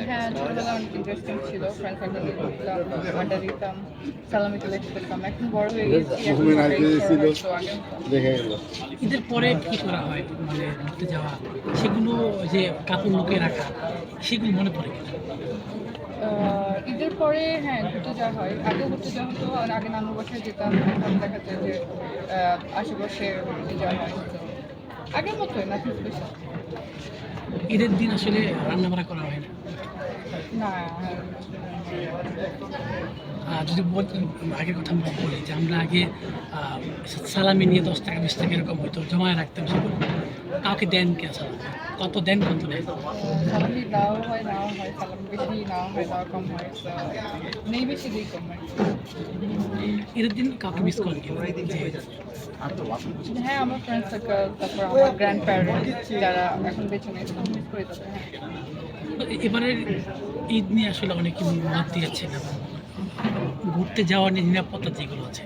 হ্যাঁ অনেক ইন্টারেস্টিং ছিল ফ্রেন্ড আড্ডা দিতাম সালামি তুলে করতাম এখন বড় হয়ে গেছি। দেখে গেল ঈদের পরে কি করা হয় মানে ঘুরতে যাওয়া? সেগুলো যে কাপড় লুকিয়ে রাখা সেগুলো মনে পড়ে ঈদের পরে হ্যাঁ ঘুরতে যাওয়া হয়। আগে ঘুরতে যাওয়া হতো আর আগে নানুর বাসায় যেতাম এখন দেখা যায় যে আহ, আশেপাশে ঘুরতে যাওয়া হয় আগের মতোই না স্পেশাল ঈদের দিন আসলে রান্না বান্না করা হয় না? যদি বল আগের কথা আমরা বলি যে আমরা আগে সালামি নিয়ে দশ টাকা, বিশ টাকা এরকম হইতো, জমায় রাখতাম সেগুলো। কাউকে দেন কে সালাম কত দেন কত নেন সালামি দেওয়া হয় নাও হয় সালামি বেশি নেওয়া হয় দেওয়া কম হয় নেই বেশি দিই কম হয়। ঈদের দিন কাউকে মিস করেন কি? হ্যাঁ আমার ফ্রেন্ড সার্কেল তারপর আমার গ্র্যান্ড প্যারেন্টস যারা এখন বেঁচে নেই তো মিস করি তাদের হ্যাঁ। এবারের ঈদ নিয়ে আসলে অনেকে মত দিয়েছে ঘুরতে যাওয়ার নিয়ে নিরাপত্তা যেগুলো আছে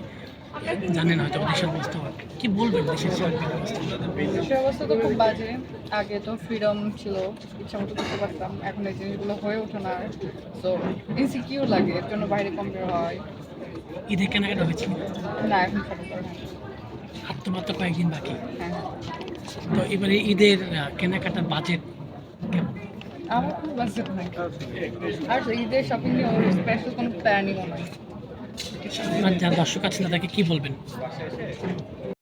জানেন হয়তো দেশের অবস্থা কি বলবেন দেশের দেশের অবস্থা তো খুব বাজে। আগে তো ফ্রিডম ছিল ইচ্ছা মতো করতে পারতাম। এখন এই জিনিসগুলো হয়ে ওঠে না তো ইনসিকিউর লাগে এর জন্য বাইরে কম বের হয়। ঈদে কেনাকাটা হয়েছে? না এখন সব করে না। আর তো মাত্র কয়েকদিন বাকি। হ্যাঁ তো এবারে ঈদের কেনাকাটার বাজেট কেমন? আমার খুব বাজেট নাই। আর ঈদের শপিং নিয়ে স্পেশাল কোনো প্ল্যানিংও নাই। যারা দর্শক আছেন তাদেরকে কি বলবেন?